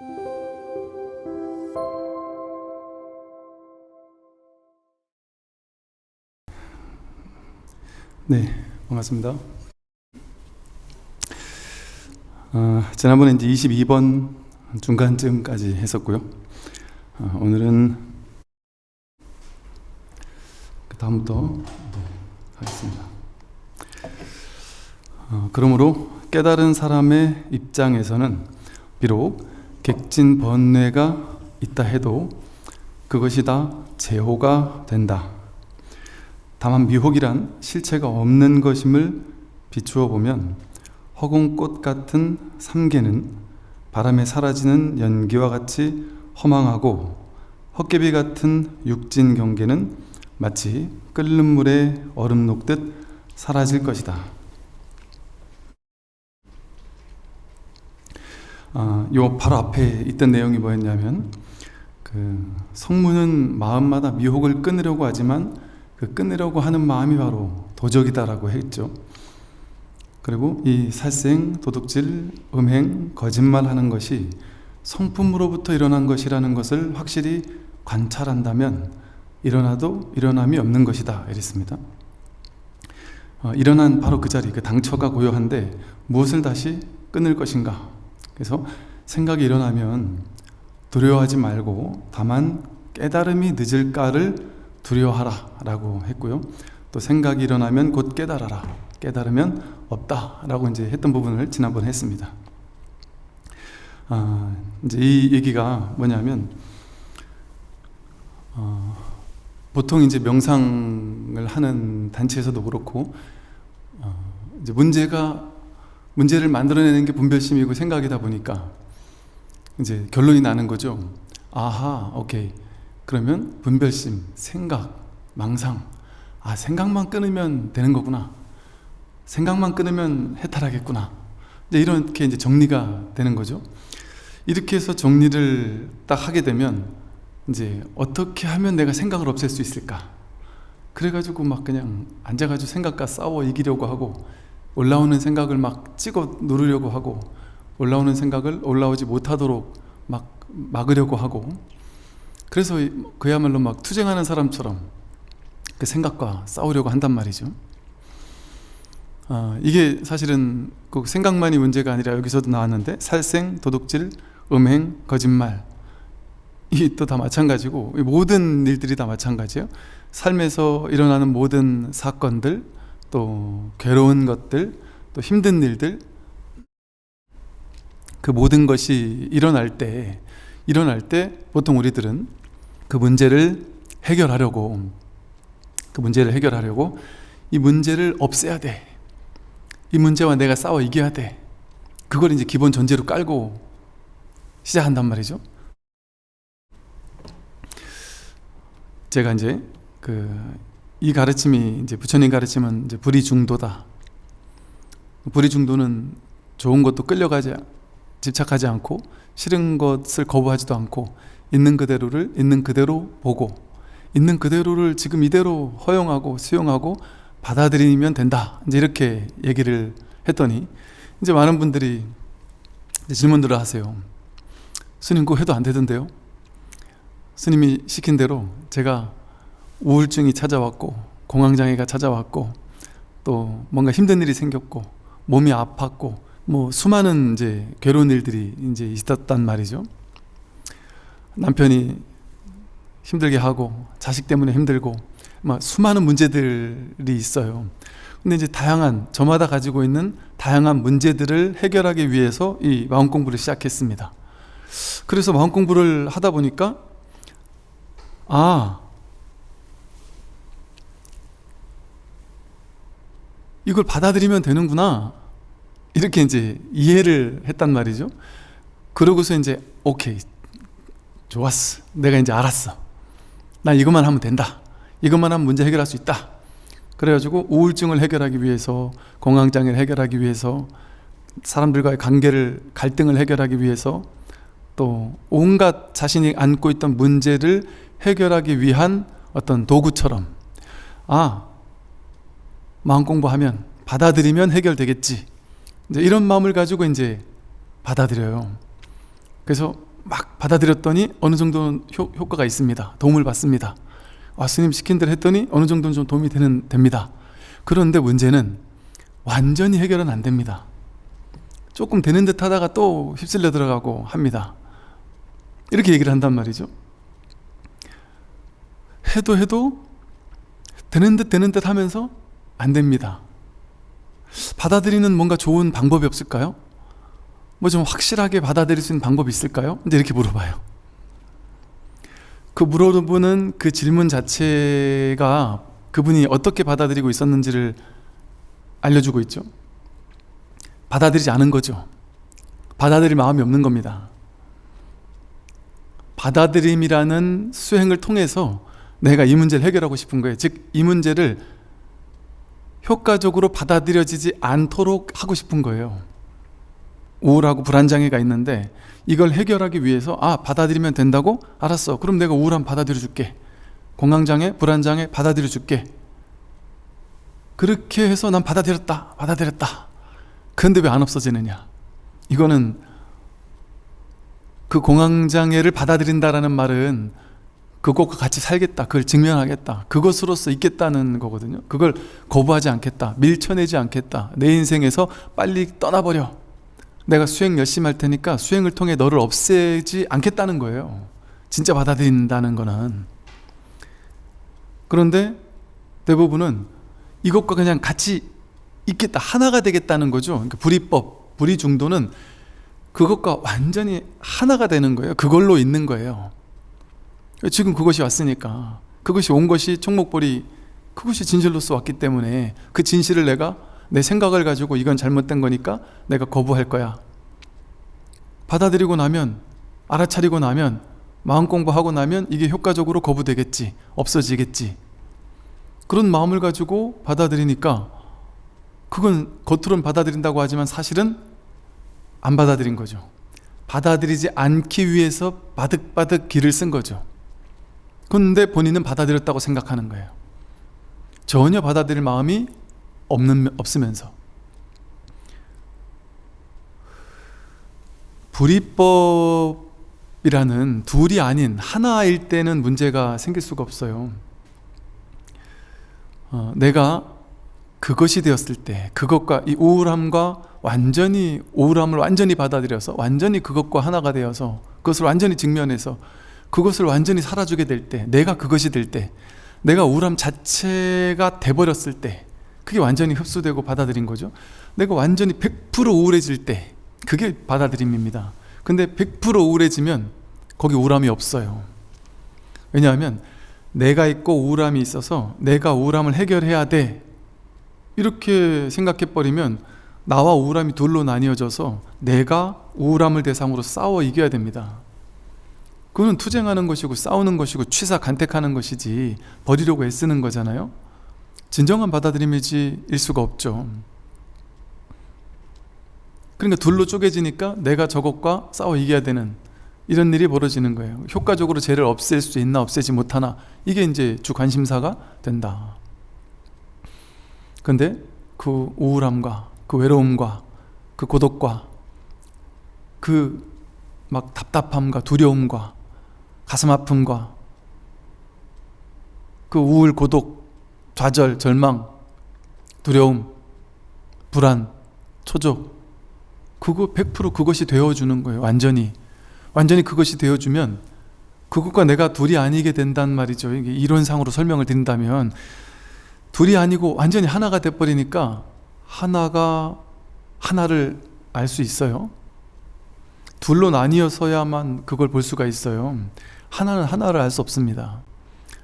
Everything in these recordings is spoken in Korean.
네, 반갑습니다. 어, 지난번에 이제 22번 중간쯤까지 했었고요. 어, 오늘은 그 다음부터 네, 하겠습니다. 어, 그러므로 깨달은 사람의 입장에서는 비록 객진 번뇌가 있다 해도 그것이 다 제호가 된다. 다만 미혹이란 실체가 없는 것임을 비추어 보면 허공꽃 같은 삼계는 바람에 사라지는 연기와 같이 허망하고 헛개비 같은 육진 경계는 마치 끓는 물에 얼음 녹듯 사라질 것이다. 아, 요 바로 앞에 있던 내용이 뭐였냐면 그 성문은 마음마다 미혹을 끊으려고 하지만 그 끊으려고 하는 마음이 바로 도적이다라고 했죠. 그리고 이 살생, 도둑질, 음행, 거짓말하는 것이 성품으로부터 일어난 것이라는 것을 확실히 관찰한다면 일어나도 일어남이 없는 것이다 이랬습니다. 어, 일어난 바로 그 자리, 그 당처가 고요한데 무엇을 다시 끊을 것인가? 그래서 생각이 일어나면 두려워하지 말고 다만 깨달음이 늦을까를 두려워하라 라고 했고요. 또 생각이 일어나면 곧 깨달아라. 깨달으면 없다 라고 이제 했던 부분을 지난번 에 했습니다. 아, 이제 이 얘기가 뭐냐면 어, 보통 이제 명상을 하는 단체에서도 그렇고 어, 이제 문제가 문제를 만들어내는 게 분별심이고 생각이다 보니까 이제 결론이 나는 거죠. 아하, 오케이. 그러면 분별심, 생각, 망상. 아, 생각만 끊으면 되는 거구나. 생각만 끊으면 해탈하겠구나. 이제 이렇게 이제 정리가 되는 거죠. 이렇게 해서 정리를 딱 하게 되면 이제 어떻게 하면 내가 생각을 없앨 수 있을까? 그래가지고 막 그냥 앉아가지고 생각과 싸워 이기려고 하고 올라오는 생각을 막 찍어 누르려고 하고 올라오는 생각을 올라오지 못하도록 막 막으려고 하고 그래서 그야말로 막 투쟁하는 사람처럼 그 생각과 싸우려고 한단 말이죠. 아, 이게 사실은 그 생각만이 문제가 아니라 여기서도 나왔는데 살생, 도둑질, 음행, 거짓말 이 또 다 마찬가지고 모든 일들이 다 마찬가지예요. 삶에서 일어나는 모든 사건들, 또 괴로운 것들, 또 힘든 일들 그 모든 것이 일어날 때 일어날 때 보통 우리들은 그 문제를 해결하려고 그 문제를 해결하려고 이 문제를 없애야 돼. 이 문제와 내가 싸워 이겨야 돼. 그걸 이제 기본 전제로 깔고 시작한단 말이죠. 제가 이제 그 이 가르침이 이제 부처님 가르침은 이제 불이 중도다. 불이 중도는 좋은 것도 끌려가지 집착하지 않고 싫은 것을 거부하지도 않고 있는 그대로를 있는 그대로 보고 있는 그대로를 지금 이대로 허용하고 수용하고 받아들이면 된다. 이제 이렇게 얘기를 했더니 이제 많은 분들이 이제 질문들을 하세요. 스님 그거 해도 안 되던데요? 스님이 시킨 대로 제가 우울증이 찾아왔고 공황장애가 찾아왔고 또 뭔가 힘든 일이 생겼고 몸이 아팠고 뭐 수많은 이제 괴로운 일들이 이제 있었단 말이죠. 남편이 힘들게 하고 자식 때문에 힘들고 막 수많은 문제들이 있어요. 근데 이제 다양한 저마다 가지고 있는 다양한 문제들을 해결하기 위해서 이 마음 공부를 시작했습니다. 그래서 마음 공부를 하다 보니까 아 이걸 받아들이면 되는구나. 이렇게 이제 이해를 했단 말이죠. 그러고서 이제 오케이. 좋았어. 내가 이제 알았어. 나 이것만 하면 된다. 이것만 하면 문제 해결할 수 있다. 그래가지고 우울증을 해결하기 위해서 공황장애를 해결하기 위해서 사람들과의 관계를 갈등을 해결하기 위해서 또 온갖 자신이 안고 있던 문제를 해결하기 위한 어떤 도구처럼 아 마음 공부하면 받아들이면 해결되겠지 이런 마음을 가지고 이제 받아들여요. 그래서 막 받아들였더니 어느 정도는 효, 효과가 있습니다. 도움을 받습니다. 와, 스님 시킨 대로 했더니 어느 정도는 좀 도움이 되는, 됩니다. 그런데 문제는 완전히 해결은 안 됩니다. 조금 되는 듯 하다가 또 휩쓸려 들어가고 합니다. 이렇게 얘기를 한단 말이죠. 해도 해도 되는 듯 되는 듯 하면서 안 됩니다. 받아들이는 뭔가 좋은 방법이 없을까요? 뭐 좀 확실하게 받아들일 수 있는 방법이 있을까요? 이제 이렇게 물어봐요. 그 물어보는 그 질문 자체가 그분이 어떻게 받아들이고 있었는지를 알려주고 있죠. 받아들이지 않은 거죠. 받아들일 마음이 없는 겁니다. 받아들임이라는 수행을 통해서 내가 이 문제를 해결하고 싶은 거예요. 즉, 이 문제를 효과적으로 받아들여지지 않도록 하고 싶은 거예요. 우울하고 불안장애가 있는데 이걸 해결하기 위해서 아, 받아들이면 된다고? 알았어. 그럼 내가 우울함 받아들여 줄게. 공황장애, 불안장애 받아들여 줄게. 그렇게 해서 난 받아들였다. 받아들였다. 그런데 왜 안 없어지느냐? 이거는 그 공황장애를 받아들인다라는 말은 그것과 같이 살겠다. 그걸 직면하겠다. 그것으로서 있겠다는 거거든요. 그걸 거부하지 않겠다. 밀쳐내지 않겠다. 내 인생에서 빨리 떠나버려. 내가 수행 열심히 할 테니까 수행을 통해 너를 없애지 않겠다는 거예요. 진짜 받아들인다는 거는. 그런데 대부분은 이것과 그냥 같이 있겠다. 하나가 되겠다는 거죠. 그러니까 불이법, 불이중도는 그것과 완전히 하나가 되는 거예요. 그걸로 있는 거예요. 지금 그것이 왔으니까 그것이 온 것이 총목벌이 그것이 진실로서 왔기 때문에 그 진실을 내가 내 생각을 가지고 이건 잘못된 거니까 내가 거부할 거야. 받아들이고 나면 알아차리고 나면 마음 공부하고 나면 이게 효과적으로 거부되겠지. 없어지겠지. 그런 마음을 가지고 받아들이니까 그건 겉으로는 받아들인다고 하지만 사실은 안 받아들인 거죠. 받아들이지 않기 위해서 바득바득 길을 쓴 거죠. 근데 본인은 받아들였다고 생각하는 거예요. 전혀 받아들일 마음이 없는, 없으면서. 불이법이라는 둘이 아닌 하나일 때는 문제가 생길 수가 없어요. 어, 내가 그것이 되었을 때, 그것과 이 우울함과 완전히, 우울함을 완전히 받아들여서, 완전히 그것과 하나가 되어서, 그것을 완전히 직면해서, 그것을 완전히 살아주게 될 때, 내가 그것이 될 때, 내가 우울함 자체가 돼버렸을 때, 그게 완전히 흡수되고 받아들인 거죠. 내가 완전히 100% 우울해질 때, 그게 받아들임입니다. 근데 100% 우울해지면 거기 우울함이 없어요. 왜냐하면 내가 있고 우울함이 있어서 내가 우울함을 해결해야 돼. 이렇게 생각해 버리면 나와 우울함이 둘로 나뉘어져서 내가 우울함을 대상으로 싸워 이겨야 됩니다. 그거는 투쟁하는 것이고 싸우는 것이고 취사 간택하는 것이지 버리려고 애쓰는 거잖아요. 진정한 받아들임이지 일 수가 없죠. 그러니까 둘로 쪼개지니까 내가 저것과 싸워 이겨야 되는 이런 일이 벌어지는 거예요. 효과적으로 죄를 없앨 수 있나 없애지 못하나 이게 이제 주 관심사가 된다. 근데 그 우울함과 그 외로움과 그 고독과 그 막 답답함과 두려움과 가슴 아픔과 그 우울, 고독, 좌절, 절망, 두려움, 불안, 초조 그거 100% 그것이 되어주는 거예요. 완전히. 완전히 그것이 되어주면 그것과 내가 둘이 아니게 된단 말이죠. 이게 이론상으로 설명을 드린다면 둘이 아니고 완전히 하나가 돼버리니까 하나가 하나를 알 수 있어요. 둘로 나뉘어서야만 그걸 볼 수가 있어요. 하나는 하나를 알 수 없습니다.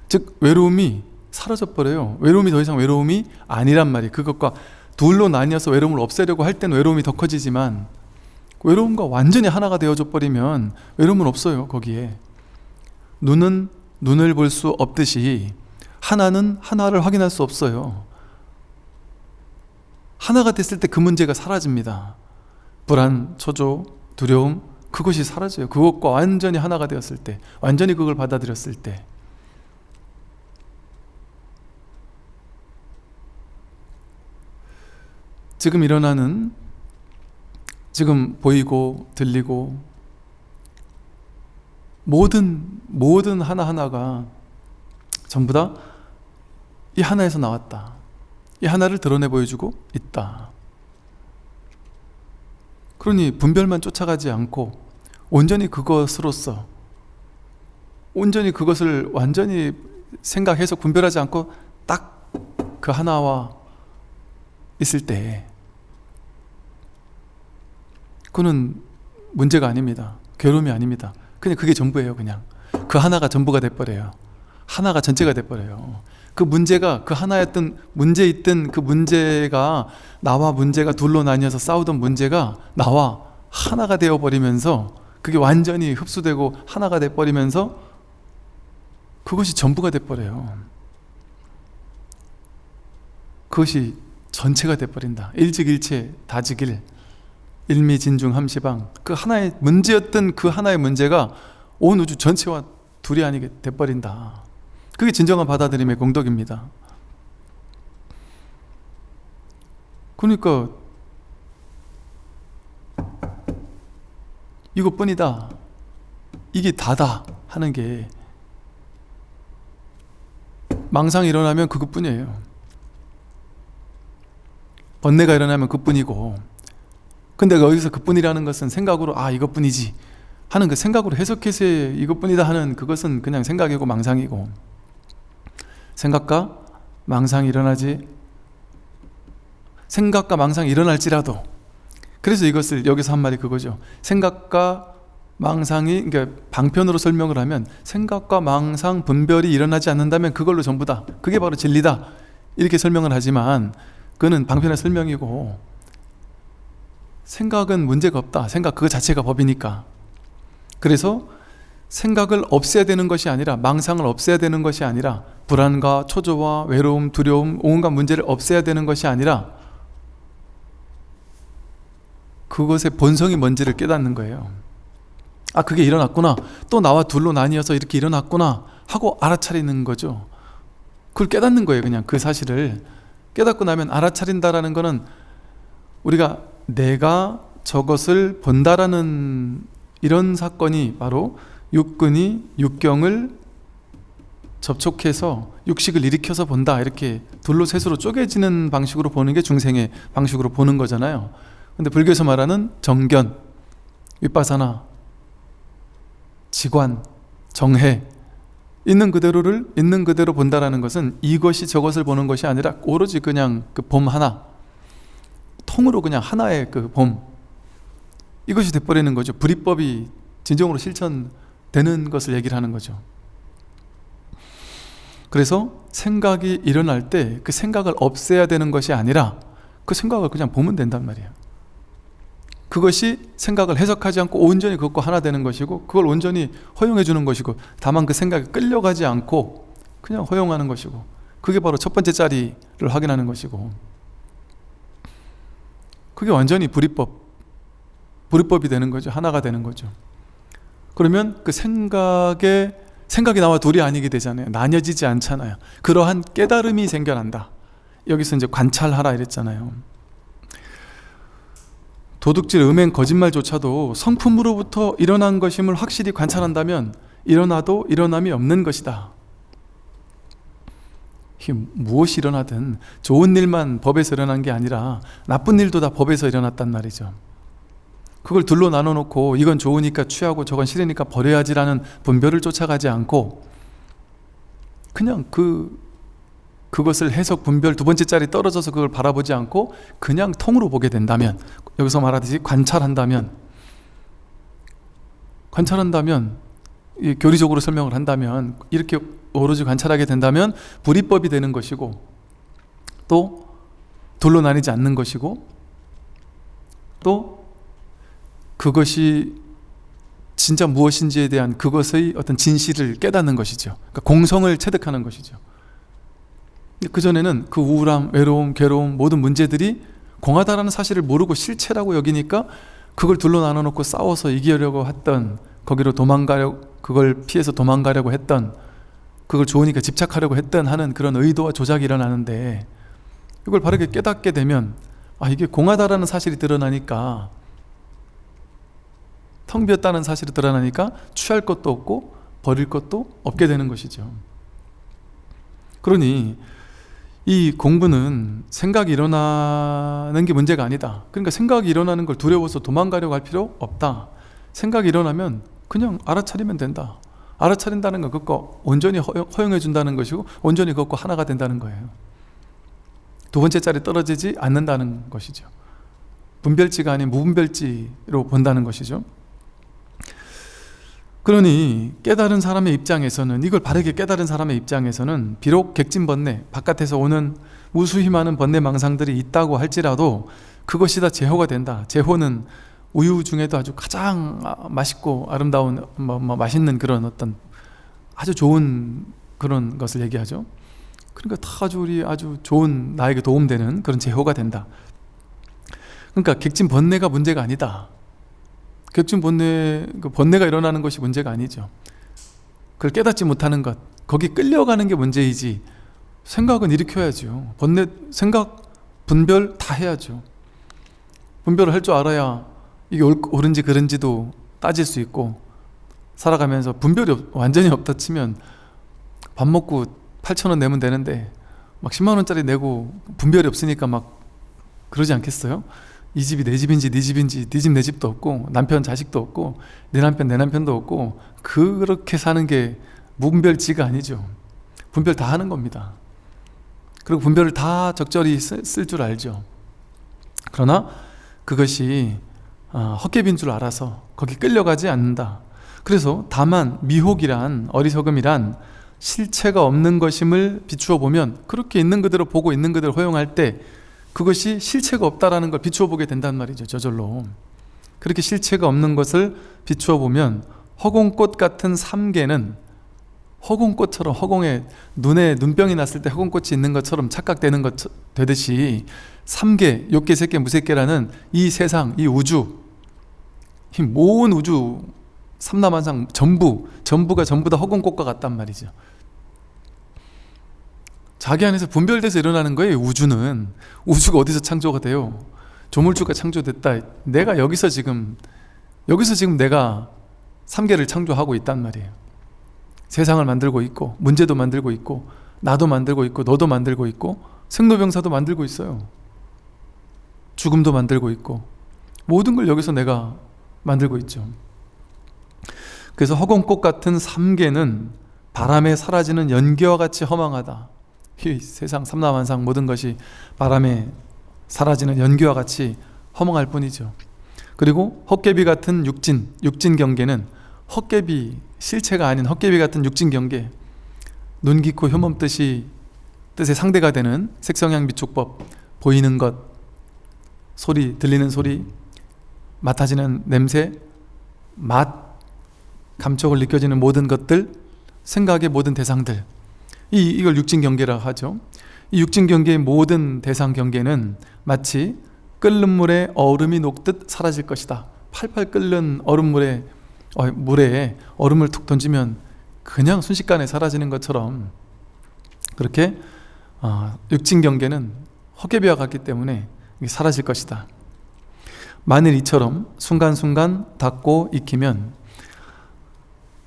즉 외로움이 사라져 버려요. 외로움이 더 이상 외로움이 아니란 말이에요. 그것과 둘로 나뉘어서 외로움을 없애려고 할 때는 외로움이 더 커지지만 외로움과 완전히 하나가 되어져 버리면 외로움은 없어요. 거기에 눈은 눈을 볼 수 없듯이 하나는 하나를 확인할 수 없어요. 하나가 됐을 때 그 문제가 사라집니다. 불안, 초조, 두려움, 그것이 사라져요. 그것과 완전히 하나가 되었을 때, 완전히 그걸 받아들였을 때. 지금 일어나는, 지금 보이고, 들리고, 모든 모든 하나 하나가 전부 다 이 하나에서 나왔다. 이 하나를 드러내 보여주고 있다. 그러니 분별만 쫓아가지 않고 온전히 그것으로서 온전히 그것을 완전히 생각해서 분별하지 않고 딱 그 하나와 있을 때 그는 문제가 아닙니다. 괴로움이 아닙니다. 그냥 그게 전부예요, 그냥. 그 하나가 전부가 돼버려요. 하나가 전체가 돼버려요. 그 문제가 그 하나였던 문제 있던 그 문제가 나와 문제가 둘로 나뉘어서 싸우던 문제가 나와 하나가 되어 버리면서 그게 완전히 흡수되고 하나가 돼 버리면서 그것이 전부가 돼 버려요. 그것이 전체가 돼 버린다. 일직일체 다지길 일미진중 함시방 그 하나의 문제였던 그 하나의 문제가 온 우주 전체와 둘이 아니게 돼 버린다. 그게 진정한 받아들임의 공덕입니다. 그러니까 이것뿐이다. 이게 다다 하는 게 망상이 일어나면 그것뿐이에요. 번뇌가 일어나면 그뿐이고 근데 여기서 그뿐이라는 것은 생각으로 아 이것뿐이지 하는 그 생각으로 해석해서 이것뿐이다 하는 그것은 그냥 생각이고 망상이고 생각과 망상이 일어나지 생각과 망상이 일어날지라도 그래서 이것을 여기서 한 말이 그거죠. 생각과 망상이 그러니까 방편으로 설명을 하면 생각과 망상 분별이 일어나지 않는다면 그걸로 전부다 그게 바로 진리다. 이렇게 설명을 하지만 그는 방편의 설명이고 생각은 문제가 없다. 생각 그 자체가 법이니까. 그래서 생각을 없애야 되는 것이 아니라 망상을 없애야 되는 것이 아니라 불안과 초조와 외로움, 두려움, 온갖 문제를 없애야 되는 것이 아니라 그것의 본성이 뭔지를 깨닫는 거예요. 아, 그게 일어났구나. 또 나와 둘로 나뉘어서 이렇게 일어났구나. 하고 알아차리는 거죠. 그걸 깨닫는 거예요. 그냥 그 사실을. 깨닫고 나면 알아차린다라는 거는 우리가 내가 저것을 본다라는 이런 사건이 바로 육근이 육경을 접촉해서 육식을 일으켜서 본다 이렇게 둘로 셋으로 쪼개지는 방식으로 보는 게 중생의 방식으로 보는 거잖아요 근데 불교에서 말하는 정견, 윗바사나, 지관, 정해 있는 그대로를 있는 그대로 본다라는 것은 이것이 저것을 보는 것이 아니라 오로지 그냥 그 봄 하나 통으로 그냥 하나의 그 봄. 이것이 돼버리는 거죠. 불이법이 진정으로 실천되는 것을 얘기를 하는 거죠. 그래서 생각이 일어날 때 그 생각을 없애야 되는 것이 아니라 그 생각을 그냥 보면 된단 말이에요 그것이 생각을 해석하지 않고 온전히 그것과 하나 되는 것이고 그걸 온전히 허용해 주는 것이고 다만 그 생각에 끌려가지 않고 그냥 허용하는 것이고 그게 바로 첫 번째 자리를 확인하는 것이고 그게 완전히 불이법 불이법이 되는 거죠. 하나가 되는 거죠. 그러면 그 생각에 생각이 나와 둘이 아니게 되잖아요. 나뉘어지지 않잖아요. 그러한 깨달음이 생겨난다. 여기서 이제 관찰하라 이랬잖아요 도둑질, 음행, 거짓말조차도 성품으로부터 일어난 것임을 확실히 관찰한다면 일어나도 일어남이 없는 것이다. 무엇이 일어나든 좋은 일만 법에서 일어난 게 아니라 나쁜 일도 다 법에서 일어났단 말이죠. 그걸 둘로 나눠 놓고 이건 좋으니까 취하고 저건 싫으니까 버려야지라는 분별을 쫓아가지 않고 그냥 그 그것을 해석 분별 두 번째 자리 떨어져서 그걸 바라보지 않고 그냥 통으로 보게 된다면 여기서 말하듯이 관찰한다면 관찰한다면 교리적으로 설명을 한다면 이렇게 오로지 관찰하게 된다면 불이법이 되는 것이고 또 둘로 나뉘지 않는 것이고 또 그것이 진짜 무엇인지에 대한 그것의 어떤 진실을 깨닫는 것이죠. 그러니까 공성을 체득하는 것이죠. 그전에는 그 우울함, 외로움, 괴로움 모든 문제들이 공하다라는 사실을 모르고 실체라고 여기니까 그걸 둘로 나눠 놓고 싸워서 이기려고 했던 거기로 도망가려 그걸 피해서 도망가려고 했던 그걸 좋으니까 집착하려고 했던 하는 그런 의도와 조작이 일어나는데 이걸 바르게 깨닫게 되면 아 이게 공하다라는 사실이 드러나니까 텅 비었다는 사실이 드러나니까 취할 것도 없고 버릴 것도 없게 되는 것이죠. 그러니 이 공부는 생각이 일어나는 게 문제가 아니다. 그러니까 생각이 일어나는 걸 두려워서 도망가려고 할 필요 없다. 생각이 일어나면 그냥 알아차리면 된다. 알아차린다는 건 그거 온전히 허용, 해 준다는 것이고 온전히 그것과 하나가 된다는 거예요. 두 번째 자리 떨어지지 않는다는 것이죠. 분별지가 아닌 무분별지로 본다는 것이죠. 그러니 깨달은 사람의 입장에서는 이걸 바르게 깨달은 사람의 입장에서는 비록 객진번뇌 바깥에서 오는 무수히 많은 번뇌 망상들이 있다고 할지라도 그것이 다 제호가 된다. 제호는 우유 중에도 아주 가장 맛있고 아름다운 뭐, 뭐 맛있는 그런 어떤 아주 좋은 그런 것을 얘기하죠. 그러니까 다 아주 우리 아주 좋은 나에게 도움되는 그런 제호가 된다. 그러니까 객진 번뇌가 문제가 아니다. 객진 번뇌 그 번뇌가 일어나는 것이 문제가 아니죠. 그걸 깨닫지 못하는 것, 거기 끌려가는 게 문제이지. 생각은 일으켜야죠. 번뇌 생각 분별 다 해야죠. 분별을 할 줄 알아야 이게 옳은지 그른지도 따질 수 있고 살아가면서 분별이 완전히 없다 치면 밥 먹고 8천 원 내면 되는데 막 10만 원짜리 내고 분별이 없으니까 막 그러지 않겠어요? 이 집이 내 집인지 네 집인지 네 집 내 집도 없고 남편 자식도 없고 내 남편 내 남편도 없고 그렇게 사는 게 무분별지가 아니죠. 분별 다 하는 겁니다. 그리고 분별을 다 적절히 쓸 줄 알죠. 그러나 그것이 어, 헛개빈 줄 알아서 거기 끌려가지 않는다. 그래서 다만 미혹이란 어리석음이란 실체가 없는 것임을 비추어 보면 그렇게 있는 그대로 보고 있는 그대로 허용할 때 그것이 실체가 없다라는 걸 비추어 보게 된단 말이죠. 저절로. 그렇게 실체가 없는 것을 비추어 보면 허공꽃 같은 삼계는 허공꽃처럼 허공에 눈에 눈병이 났을 때 허공꽃이 있는 것처럼 착각되는 것 되듯이 삼계, 욕계, 색계, 무색계라는 이 세상, 이 우주, 이 모든 우주 삼라만상 전부 전부가 전부 다 허공꽃과 같단 말이죠. 자기 안에서 분별돼서 일어나는 거예요. 우주는 우주가 어디서 창조가 돼요? 조물주가 창조됐다. 내가 여기서 지금 여기서 지금 내가 삼계를 창조하고 있단 말이에요. 세상을 만들고 있고 문제도 만들고 있고 나도 만들고 있고 너도 만들고 있고 생로병사도 만들고 있어요. 죽음도 만들고 있고 모든 걸 여기서 내가 만들고 있죠. 그래서 허공꽃 같은 삼계는 바람에 사라지는 연기와 같이 허망하다. 이 세상 삼라만상 모든 것이 바람에 사라지는 연기와 같이 허망할 뿐이죠. 그리고 헛개비 같은 육진, 육진 경계는 헛개비 실체가 아닌 헛개비 같은 육진 경계, 눈 깊고 혐엄 뜻이 뜻의 상대가 되는 색성향 미촉법, 보이는 것, 소리, 들리는 소리, 맡아지는 냄새, 맛, 감촉을 느껴지는 모든 것들, 생각의 모든 대상들, 이, 이걸 육진 경계라 하죠. 이 육진 경계의 모든 대상 경계는 마치 끓는 물에 얼음이 녹듯 사라질 것이다. 팔팔 끓는 얼음물에 어, 물에 얼음을 툭 던지면 그냥 순식간에 사라지는 것처럼 그렇게 어, 육진 경계는 허개비와 같기 때문에 사라질 것이다. 만일 이처럼 순간순간 닫고 익히면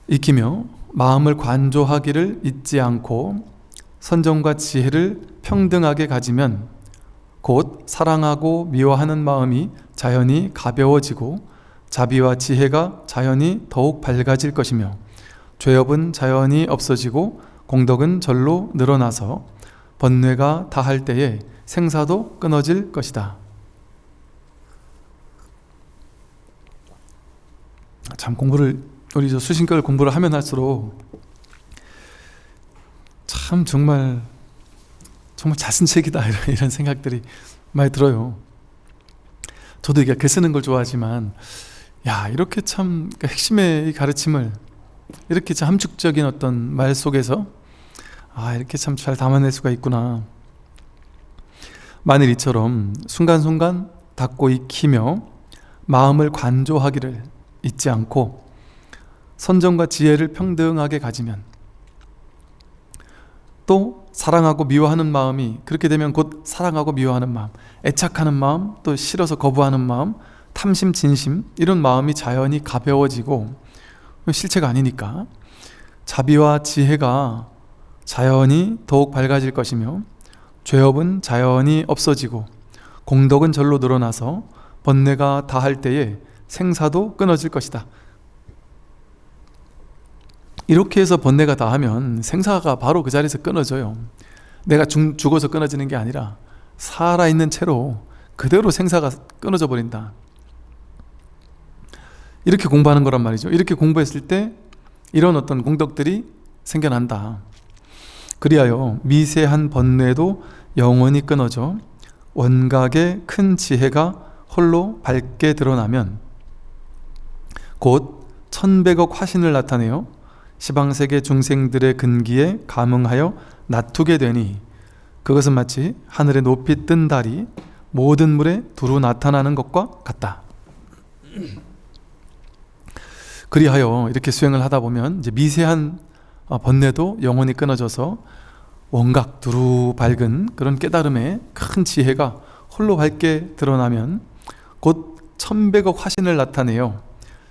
익히며 마음을 관조하기를 잊지 않고 선정과 지혜를 평등하게 가지면 곧 사랑하고 미워하는 마음이 자연히 가벼워지고 자비와 지혜가 자연히 더욱 밝아질 것이며 죄업은 자연히 없어지고 공덕은 절로 늘어나서 번뇌가 다할 때에 생사도 끊어질 것이다. 참 공부를 우리 저 수신결 공부를 하면 할수록 참 정말 정말 자신책이다 이런 생각들이 많이 들어요. 저도 이게 글 쓰는 걸 좋아하지만 야 이렇게 참 그러니까 핵심의 가르침을 이렇게 참 함축적인 어떤 말 속에서 아 이렇게 참 잘 담아낼 수가 있구나. 만일 이처럼 순간순간 닫고 익히며 마음을 관조하기를 잊지 않고 선정과 지혜를 평등하게 가지면 또 사랑하고 미워하는 마음이 그렇게 되면 곧 사랑하고 미워하는 마음, 애착하는 마음, 또 싫어서 거부하는 마음 탐심, 진심 이런 마음이 자연히 가벼워지고 실체가 아니니까 자비와 지혜가 자연히 더욱 밝아질 것이며 죄업은 자연히 없어지고 공덕은 절로 늘어나서 번뇌가 다할 때에 생사도 끊어질 것이다. 이렇게 해서 번뇌가 다 하면 생사가 바로 그 자리에서 끊어져요. 내가 죽, 죽어서 끊어지는 게 아니라 살아있는 채로 그대로 생사가 끊어져 버린다. 이렇게 공부하는 거란 말이죠. 이렇게 공부했을 때 이런 어떤 공덕들이 생겨난다. 그리하여 미세한 번뇌도 영원히 끊어져 원각의 큰 지혜가 홀로 밝게 드러나면 곧 천백억 화신을 나타내어 시방세계 중생들의 근기에 감응하여 낮투게 되니 그것은 마치 하늘에 높이 뜬 달이 모든 물에 두루 나타나는 것과 같다. 그리하여 이렇게 수행을 하다 보면 이제 미세한 어, 번뇌도 영원히 끊어져서 원각 두루 밝은 그런 깨달음의 큰 지혜가 홀로 밝게 드러나면 곧 천백억 화신을 나타내요.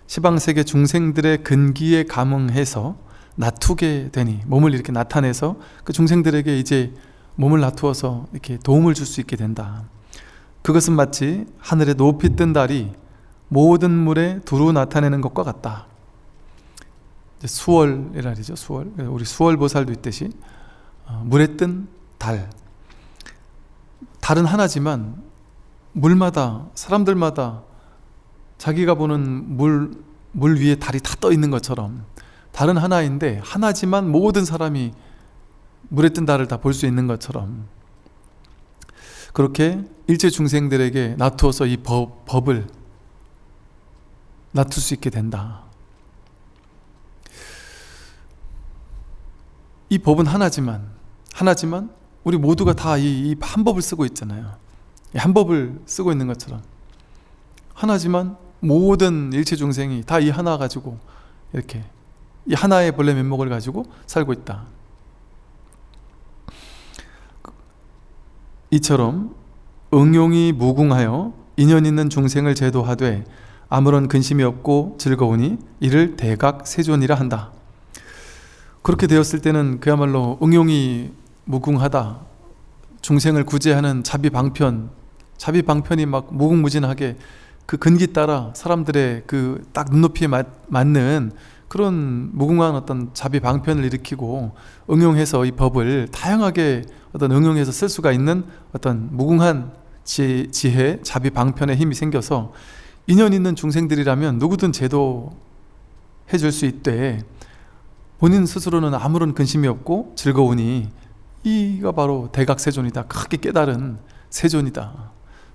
시방세계 중생들의 근기에 감응해서 나투게 되니 몸을 이렇게 나타내서 그 중생들에게 이제 몸을 나투어서 이렇게 도움을 줄 수 있게 된다. 그것은 마치 하늘에 높이 뜬 달이 모든 물에 두루 나타내는 것과 같다. 이제 수월이라죠. 수월. 우리 수월 보살도 있듯이 어, 물에 뜬 달. 달은 하나지만 물마다 사람들마다 자기가 보는 물, 물 위에 달이 다 떠 있는 것처럼 달은 하나인데 하나지만 모든 사람이 물에 뜬 달을 다 볼 수 있는 것처럼 그렇게 일체 중생들에게 놔두어서 이 법, 법을 놔둘 수 있게 된다. 이 법은 하나지만 하나지만 우리 모두가 다 이 한 법을 쓰고 있잖아요. 이한 법을 쓰고 있는 것처럼 하나지만 모든 일체 중생이 다 이 하나 가지고 이렇게 이 하나의 본래 면목을 가지고 살고 있다. 이처럼 응용이 무궁하여 인연 있는 중생을 제도하되 아무런 근심이 없고 즐거우니 이를 대각 세존이라 한다. 그렇게 되었을 때는 그야말로 응용이 무궁하다. 중생을 구제하는 자비 방편, 자비 방편이 막 무궁무진하게 그 근기 따라 사람들의 그 딱 눈높이에 맞, 맞는 그런 무궁한 어떤 자비 방편을 일으키고 응용해서 이 법을 다양하게 어떤 응용해서 쓸 수가 있는 어떤 무궁한 지, 지혜, 자비 방편의 힘이 생겨서 인연 있는 중생들이라면 누구든 제도 해줄 수 있되 본인 스스로는 아무런 근심이 없고 즐거우니 이가 바로 대각세존이다. 크게 깨달은 세존이다.